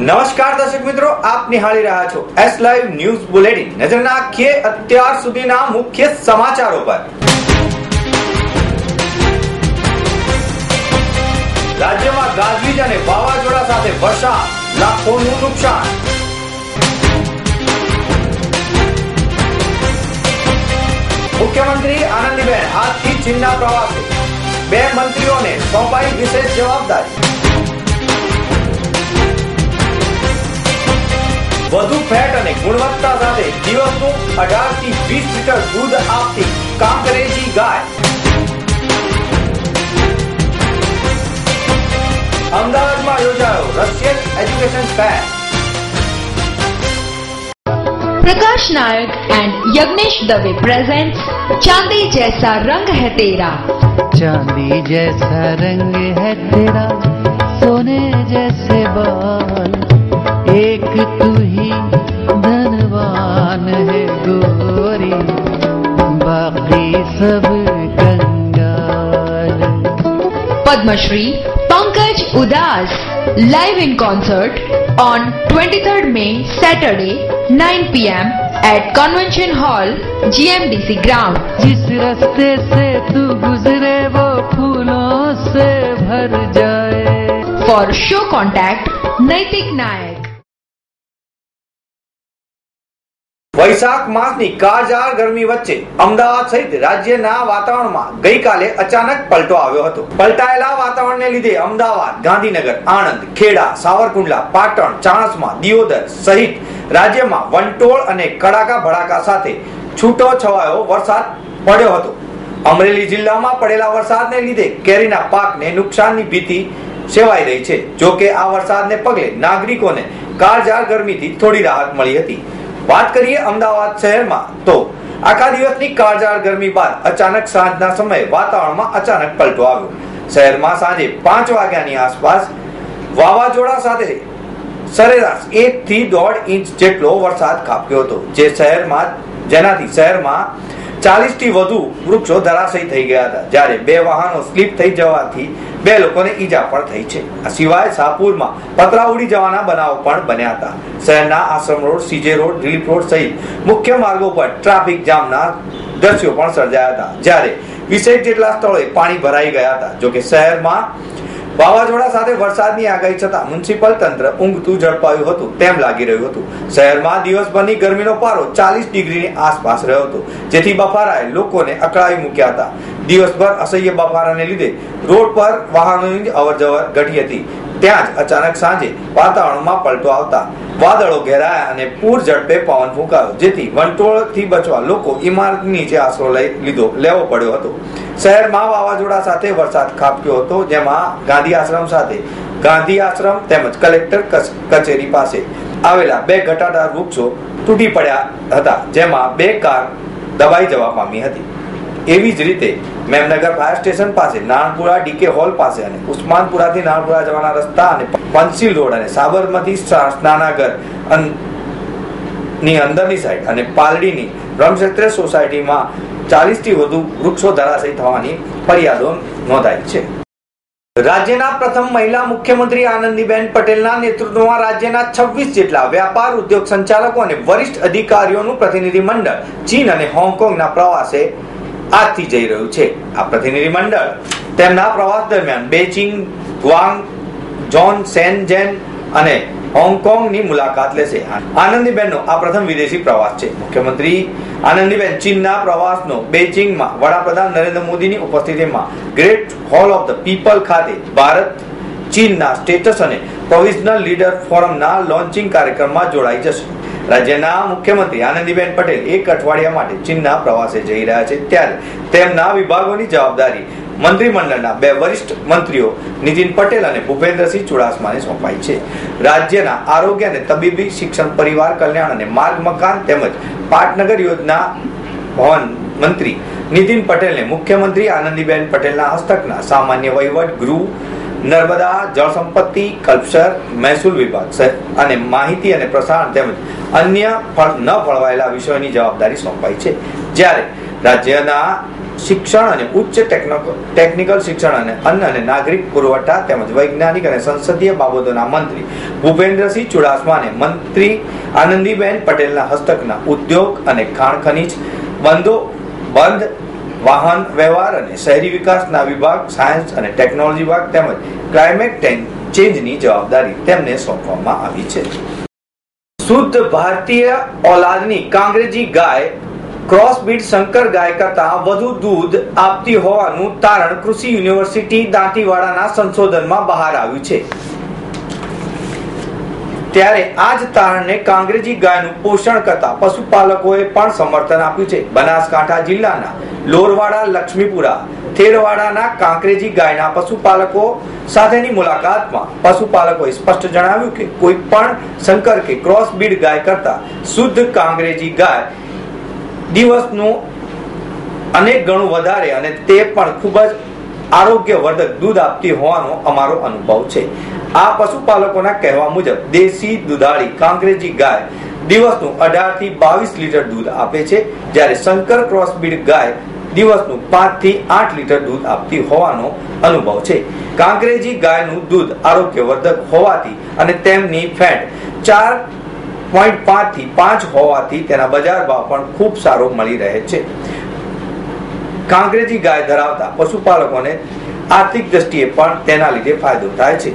નમસ્કાર દર્શક મિત્રો, આપ નિહાળી રહ્યા છો એસ લાઈવ ન્યૂઝ બુલેટિન નજર નાખીએ અત્યાર સુધીના મુખ્ય સમાચારો પર. રાજ્યમાં ગાજવીજ અને વાવાઝોડા સાથે વરસાદ, લાખોનું નુકસાન. મુખ્યમંત્રી આનંદીબેન આજથી ચીનના પ્રવાસે. બે મંત્રીઓને સોંપાઈ વિશેષ જવાબદારી. વધુ ફેટ અને ગુણવત્તા સાથે દિવસનું અઢારથી વીસ લીટર દૂધ આપતી કાંકરેજી ગાય. અમદાવાદમાં યોજાયો Russian education fair. Prakash Nayak and Yagnesh Dave present Chandi Jaisa Rang હે તેરા. ચાંદી જૈસા રંગ હે તેરા. सब कंगाल। Padmashri Pankaj Udhas live in concert on 23rd May Saturday 9 PM at convention hall GMDC ग्राम जिस रास्ते से तू गुजरे वो फूलों से भर जाए। फॉर शो कॉन्टैक्ट नैतिक नायक વૈશાખ માસની કાળઝાળ ગરમી વચ્ચે અમદાવાદ સહિત રાજ્યના વાતાવરણમાં ગઈકાલે અચાનક પલટો આવ્યો હતો. પલટાયેલા વાતાવરણને લીધે અમદાવાદ, ગાંધીનગર, આણંદ, ખેડા, સાવરકુંડલા, પાટણ, ચાણસમાં, દિયોદર સહિત રાજ્યમાં વંટોળ અને કડાકા ભડાકા સાથે છૂટો છવાયો વરસાદ પડ્યો હતો. અમરેલી જિલ્લામાં પડેલા વરસાદને લીધે કેરીના પાકને નુકસાનની ભીતિ સેવાઈ રહી છે. જોકે આ વરસાદને પગલે નાગરિકોને કાળઝાળ ગરમીથી થોડી રાહત મળી હતી. વાત કરીએ અમદાવાદ શહેરમાં. તો આખા દિવસની કાળઝાળ ગરમી બાદ અચાનક સાંજના સમયે વાતાવરણમાં અચાનક પલટો આવ્યો. શહેરમાં સાંજે પાંચ વાગ્યાની આસપાસ વાવાઝોડા સાથે સરેરાશ એક થી દોઢ ઇંચ જેટલો વરસાદ ખાબક્યો હતો, જે શહેરમાં જેનાથી શહેરમાં ચાલીસથી વધુ વૃક્ષો ધરાશયી થઈ ગયા હતા. જ્યારે બે વાહનો સ્લીપ થઈ જવાથી બે લોકોને ઈજા પણ થઈ છે. આ સિવાય શાહપુરમાં પતરા ઉડી જવાના બનાવો પણ બન્યા હતા. શહેરના Ashram road, CJ road, relief road સહિત મુખ્ય માર્ગો પર ટ્રાફિક જામના દ્રશ્યો પણ સર્જાયા હતા. જ્યારે વીસેક જેટલા સ્થળોએ પાણી ભરાઈ ગયા હતા. જોકે શહેરમાં વાવાઝોડા સાથે વરસાદની આગાહી છતાં મ્યુનિસિપલ તંત્ર ઊંઘતું ઝડપાયું હતું, તેમ લાગી રહ્યું હતું. શહેરમાં દિવસભરની ગરમીનો પારો ચાલીસ ડિગ્રીની આસપાસ રહ્યો હતો, જેથી બફારાએ લોકોને અકળાવી મૂક્યા હતા. દિવસભર અસહ્ય બફારાને લીધે રોડ પર વાહનોની અવરજવર ઘટી હતી. ત્યાં જ અચાનક સાંજે વાતાવરણમાં પલટો આવતા વાદળો ઘેરાયા અને પૂર ઝડપે પવન ફૂંકાયો, જેથી વંટોળથી બચવા લોકો ઇમારત નીચે આશરો લઈ લીધો, લેવો પડ્યો હતો. શહેરમાં વાવાઝોડા સાથે વરસાદ ખાબક્યો હતો, જેમાં ગાંધી આશ્રમ સાથે ગાંધી આશ્રમ તેમજ કલેક્ટર કચ- કચેરી પાસે આવેલા બે ઘટાદાર વૃક્ષો તૂટી પડ્યા હતા, જેમાં બે કાર દબાઈ જવા પામી હતી. એવી જ રીતે મેમનગર ફાયર સ્ટેશન પાસે નાણપુરા ડીકે હોલ પાસે અને ઉસ્માનપુરાથી નાણપુરા જવાના રસ્તા અને પંચીલ રોડ અને સાબરમતી સ્નાનાગરની અંદરની સાઈડ અને પાલડીની બ્રહ્મક્ષેત્ર સોસાયટીમાં ચાલીસથી વધુ વૃક્ષો ધરાશયી થવાની ફરિયાદો નોંધાઈ છે. રાજ્યના પ્રથમ મહિલા મુખ્યમંત્રી આનંદીબેન પટેલના નેતૃત્વમાં રાજ્યના છવ્વીસ જેટલા વ્યાપાર ઉદ્યોગ સંચાલકો અને વરિષ્ઠ અધિકારીઓનું પ્રતિનિધિ મંડળ ચીન અને હોંગકોંગના પ્રવાસે આજથી જઈ રહ્યું છે. આ પ્રતિનિધિ મંડળ તેમના પ્રવાસ દરમિયાન બેઇજિંગ, ગ્વાંગ જોન સેનજેન અને હોંગકોંગની મુલાકાત લેશે. આનંદીબેનનો આ પ્રથમ વિદેશી પ્રવાસ છે. મુખ્યમંત્રી આનંદીબેન ચીનના પ્રવાસનો બેઇજિંગમાં વડાપ્રધાન નરેન્દ્ર મોદીની ઉપસ્થિતિમાં great hall of the people ખાતે ભારત, ચીનના સ્ટેટસ અને પ્રોવિઝનલ લીડર ફોરમના લોન્ચિંગ કાર્યક્રમમાં જોડાઈ જશે. રાજ્યના મુખ્યમંત્રી આનંદીબેન પટેલ એક અઠવાડિયા માટે ચીનના પ્રવાસે જઈ રહ્યા છે. ત્યારે તેમના વિભાગોની જવાબદારી મંત્રીમંડળના બે વરિષ્ઠ મંત્રીઓ નીતિન પટેલ અને ભૂપેન્દ્રસિંહ ચુડાસમાને સોંપાઈ છે. રાજ્યના આરોગ્ય અને તબીબી શિક્ષણ, પરિવાર કલ્યાણ અને માર્ગ મકાન તેમજ પાટનગર યોજના ભવન મંત્રી નીતિન પટેલને મુખ્યમંત્રી આનંદીબેન પટેલના હસ્તકના સામાન્ય વહીવટ, ગૃહ નર્મદા જળ સંપત્તિ કલ્પસર, મહેસૂલ વિભાગ અને માહિતી અને પ્રસારણ તેમજ અન્ય ફળ ન ફળવાયેલા વિષયોની જવાબદારી સોંપાઈ છે. જ્યારે રાજ્યના શિક્ષણ અને ઉચ્ચ ટેકનો- ટેકનિકલ શિક્ષણ અને અન્ન અને નાગરિક પુરવઠા તેમજ વૈજ્ઞાનિક અને સંસદીય બાબતોના મંત્રી ભૂપેન્દ્રસિંહ ચુડાસમાને મંત્રી આનંદીબેન પટેલના હસ્તકના ઉદ્યોગ અને ખાણ ખનીજ બંધો, બંધ વાહન વ્યવહાર અને શહેરી વિકાસના વિભાગ, સાયન્સ અને ટેકનોલોજી વિભાગ તેમજ ક્લાઇમેટ ચેન્જની જવાબદારી તેમને સોંપવામાં આવી છે. શુદ્ધ ભારતીય ઓલાદની કાંગ્રેજી ગાય ક્રોસબીડ શંકર ગાય કરતા વધુ દૂધ આપતી હોવાનું તારણ કૃષિ યુનિવર્સિટી દાંતીવાડાના સંશોધનમાં બહાર આવ્યું છે. ત્યારે આ જ તારણને કાંગ્રેજી ગાયનું પોષણ કરતા પશુપાલકોએ પણ સમર્થન આપ્યું છે. બનાસકાંઠા જિલ્લાના લોરવાડા, લક્ષ્મીપુરા, થેરવાડાના કાંકરેજી ગાયના પશુપાલકો સાથેની મુલાકાતમાં પશુપાલકોએ સ્પષ્ટ જણાવ્યું કે કોઈ પણ શંકર કે ક્રોસ બીડ ગાય કરતા શુદ્ધ કાંકરેજી ગાય દિવસનું અનેક ગણું વધારે અને તે પણ ખૂબ જ આરોગ્યવર્ધક દૂધ આપતી હોવાનો અમારો અનુભવ છે. આ પશુપાલકોના કહેવા મુજબ દેશી દુધાળી કાંકરેજી ગાય દિવસનું અઢારથી બાવીસ લીટર દૂધ આપે છે. જ્યારે શંકર ક્રોસ બીડ ગાય દિવસનું પાંચથી આઠ લીટર દૂધ આપતી હોવાનો અનુભવ છે. કાંકરેજી ગાયનું દૂધ આરોગ્યવર્ધક હોવાથી અને તેમની ફેટ ચાર પોઈન્ટ પાંચથી પાંચ હોવાથી તેના બજાર ભાવ પણ ખૂબ સારો મળી રહે છે. કાંકરેજી ગાય ધરાવતા પશુપાલકોને આર્થિક દ્રષ્ટિએ પણ તેના લીધે ફાયદો થાય છે.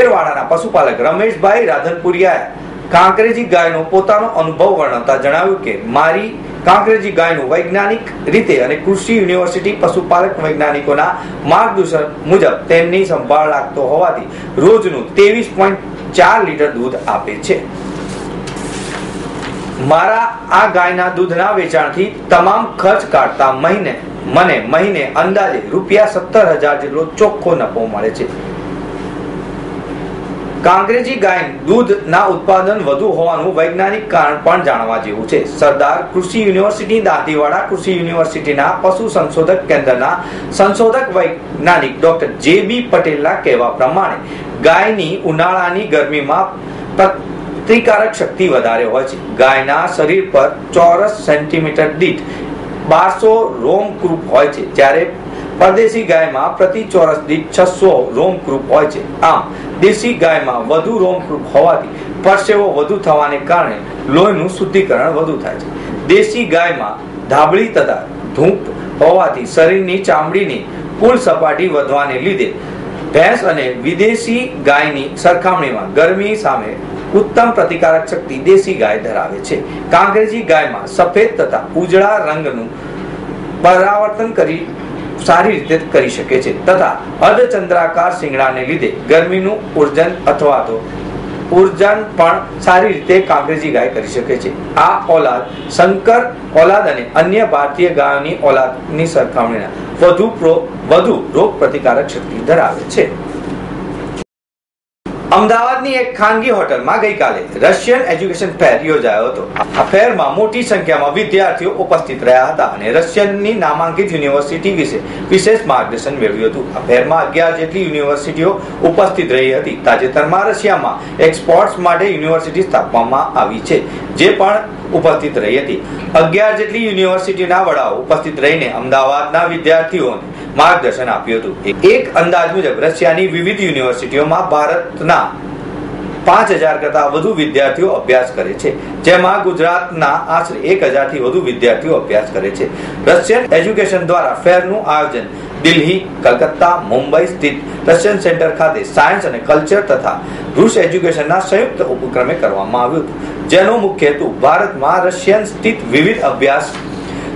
એરવાડાના પશુપાલક રમેશભાઈ રાધનપુરિયાએ કાંકરેજી ગાયનો પોતાનો અનુભવ વર્ણવતા જણાવ્યું કે, મારી કાંકરેજી ગાયનું વૈજ્ઞાનિક રીતે અને કૃષિ યુનિવર્સિટી પશુપાલક વૈજ્ઞાનિકોના માર્ગદર્શન મુજબ તેમની સંભાળ રાખતો હોવાથી રોજનું ત્રેવીસ પોઈન્ટ ચાર લીટર દૂધ આપે છે. મારા આ ગાયના દૂધના વેચાણથી તમામ ખર્ચ કાઢતા મહિને, મને મહિને અંદાજે રૂપિયા સત્તર હજાર જેટલો ચોખ્ખો નફો મળે છે. કાંકરેજી ગાય દૂધના ઉત્પાદન વધુ હોવાનું વૈજ્ઞાનિક કારણ પણ જાણવા જેવું છે. સરદાર કૃષિ યુનિવર્સિટી દાંતીવાડા કૃષિ યુનિવર્સિટીના પશુ સંશોધક કેન્દ્રના સંશોધક વૈજ્ઞાનિક ડોક્ટર જે બી પટેલના કહેવા પ્રમાણે, ગાયની ઉનાળાની ગરમીમાં પ્રતિકારક શક્તિ વધારે હોય છે. ગાયના શરીર પર ચોરસ સેન્ટીમીટર દીઠ બારસો રોમ ક્રૂપ હોય છે. જ્યારે પરદેશી ગાયમાં પ્રતિ ચોરસ દીઠ છસો રોમકૃપ હોય છે. આમ, દેશી ગાયમાં વધુ રોમકૃપ હોવાથી પરસેવો વધુ થવાને કારણે લોહીનું શુદ્ધિકરણ વધુ થાય છે. દેશી ગાયમાં ધાબળી તથા ધૂપ હોવાથી શરીરની ચામડીની કુલ સપાટી વધવાને લીધે ભેંસ અને વિદેશી ગાયની સરખામણીમાં ગરમી સામે ઉત્તમ પ્રતિકારક શક્તિ દેશી ગાય ધરાવે છે. કાંકરેજી ગાયમાં સફેદ તથા ઉજળા રંગનું પરાવર્તન કરી સારી રીતે કરી શકે છે. તથા અર્ધચંદ્રાકાર શિંગડાને લીધે ગરમીનું ઉર્જન અથવા તો ઉર્જન પણ સારી રીતે કાંકરેજી ગાય કરી શકે છે. આ ઓલાદ શંકર ઓલાદ અને અન્ય ભારતીય ગાયોની ઓલાદની સરખામણીના વધુ પ્રો, વધુ રોગ પ્રતિકારક શક્તિ ધરાવે છે. અમદાવાદની એક ખાનગી હોટલમાં ગઈકાલે રશિયન એજ્યુકેશન ફેર યોજાયો હતો. આ ફેરમાં મોટી સંખ્યામાં વિદ્યાર્થીઓ ઉપસ્થિત રહ્યા હતા અને રશિયનની નામાંકિત યુનિવર્સિટી વિશે વિશેષ માર્ગદર્શન મેળવ્યું હતું. આ ફેરમાં અગિયાર જેટલી યુનિવર્સિટીઓ ઉપસ્થિત રહી હતી. તાજેતરમાં રશિયામાં એક્સપોર્ટ્સ માટે યુનિવર્સિટી સ્થાપવામાં આવી છે, જે પણ ઉપસ્થિત રહી હતી. અગિયાર જેટલી યુનિવર્સિટીના વડાઓ ઉપસ્થિત રહીને અમદાવાદના વિદ્યાર્થીઓને માર્ગદર્શન આપ્યું હતું. એક અંદાજ મુજબ રશિયાની વિવિધ યુનિવર્સિટીઓમાં ભારતના પાંચ હજાર કરતા વધુ વિદ્યાર્થીઓ અભ્યાસ કરે છે. જેમાં ગુજરાતના આશરે એક હજારથી વધુ વિદ્યાર્થીઓ અભ્યાસ કરે છે. રશિયન એજ્યુકેશન દ્વારા ફેરનું આયોજન દિલ્હી, કલકત્તા, મુંબઈ સ્થિત રશિયન સેન્ટર ખાતે સાયન્સ અને કલ્ચર તથા રૂસ એજ્યુકેશનના સંયુક્ત ઉપક્રમે કરવામાં આવ્યું હતું. જેનો મુખ્ય હેતુ ભારતમાં રશિયન સ્થિત વિવિધ અભ્યાસ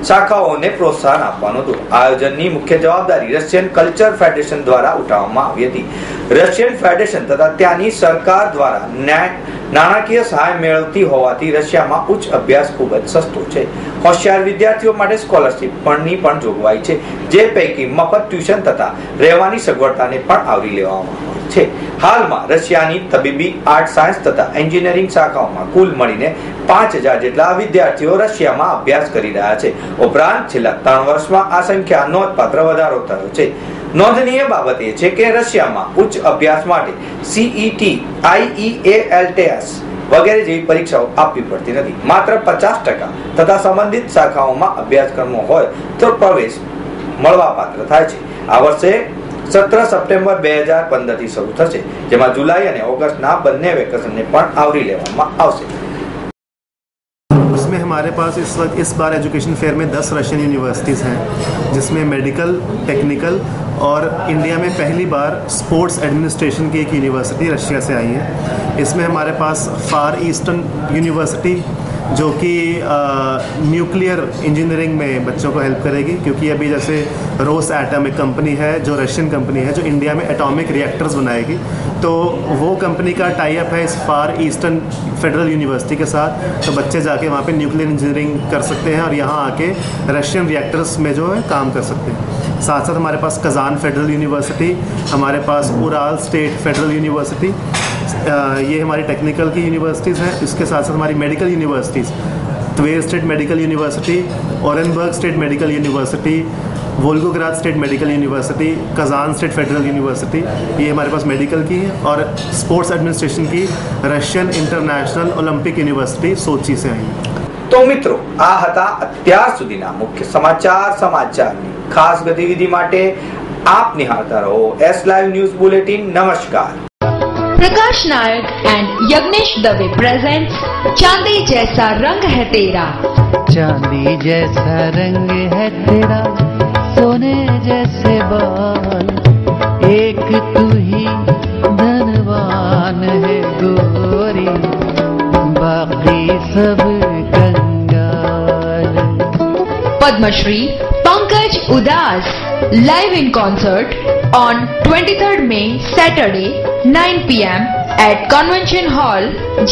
શાખાઓને પ્રોત્સાહન આપવાનું હતું. આયોજનની મુખ્ય જવાબદારી રશિયન કલ્ચર ફેડરેશન દ્વારા ઉઠાવવામાં આવી હતી. રશિયન ફેડરેશન તથા ત્યાંની સરકાર દ્વારા નાણાકીય સહાય મેળવતી હોવાથી રશિયામાં ઉચ્ચ અભ્યાસ ખૂબ જ સસ્તો છે. હોશિયાર વિદ્યાર્થીઓ માટે સ્કોલરશિપ પણની પણ જોગવાઈ છે, જે પૈકી મફત ટ્યુશન તથા રહેવાની સગવડતાને પણ આવરી લેવામાં આવે છે. હાલમાં રશિયાની તબીબી, આર્ટ સાયન્સ તથા એન્જિનિયરિંગ શાખાઓમાં કુલ મળીને પાંચ હજાર જેટલા વિદ્યાર્થીઓ રશિયામાં અભ્યાસ કરી રહ્યા છે. ઉપરાંત છેલ્લા ત્રણ વર્ષમાં આ સંખ્યા નોંધપાત્ર વધારો થયો છે. નોંધનીય બાબત એ છે કે રશિયામાં ઉચ્ચ અભ્યાસ માટે સીઈટી આઈઈએએલટીએસ વગેરે જેવી પરીક્ષાઓ આપવી પડતી નથી. માત્ર પચાસ ટકા તથા સંબંધિત શાખાઓમાં અભ્યાસક્રમો હોય તો પ્રવેશ મળવાપાત્ર થાય છે. આ વર્ષે સત્ર સપ્ટેમ્બર બે હજાર પંદરથી શરૂ થશે, જેમાં જુલાઈ અને ઓગસ્ટના બંને વેકેશનને પણ આવરી લેવામાં આવશે. उसमें हमारे पास इस वक्त, इस बार एजुकेशन फेयर में 10 रशियन यूनिवर्सिटीज़ हैं, जिसमें मेडिकल टेक्निकल और इंडिया में पहली बार स्पोर्ट्स एडमिनिस्ट्रेशन की एक यूनिवर्सिटी रशिया से आई है। इसमें हमारे पास फार ईस्टर्न यूनिवर्सिटी जो कि न्यूक्लियर इंजीनियरिंग में बच्चों को हेल्प करेगी, क्योंकि अभी जैसे रोस एटम एक कंपनी है, जो रशियन कंपनी है, जो इंडिया में एटॉमिक रिएक्टर्स बनाएगी तो वो कंपनी का टाई अप है इस फार ईस्टर्न फेडरल यूनिवर्सिटी के साथ। तो बच्चे जाके वहाँ पे न्यूक्लियर इंजीनियरिंग कर सकते हैं और यहाँ आके रशियन रिएक्टर्स में जो है काम कर सकते हैं। साथ साथ हमारे पास कज़ान फेडरल यूनिवर्सिटी हमारे पास उराल स्टेट फेडरल यूनिवर्सिटी ये हमारी टेक्निकल की यूनिवर्सिटीज़ हैं। इसके साथ साथ हमारी medical universities Tver state medical university Orenburg state medical university Volgograd State Medical University Kazan State Federal University ये हमारे पास मेडिकल की है और स्पोर्ट्स एडमिनिस्ट्रेशन की Russian International Olympic University Sochi से आई है તો મિત્રો આ હતા અત્યાર સુધીના મુખ્ય સમાચાર સમાચારની ખાસ ગતિવિધિ માટે આપ નિહાળતા રહો એસ લાઈવ ન્યૂઝ બુલેટિન નમસ્કાર प्रकाश नायक एंड यज्ञेश दवे प्रेजेंट्स चांदी जैसा रंग है तेरा चांदी जैसा रंग है तेरा Padmashri Pankaj Udas live in concert on 23rd May Saturday 9 pm at Convention Hall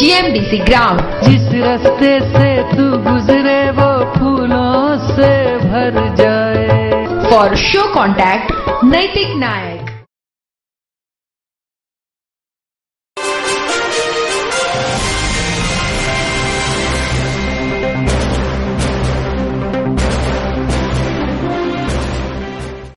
GMDC ground. जिस रास्ते से तू गुजरे वो फूलों से भर जाए For show contact Naitik Nayak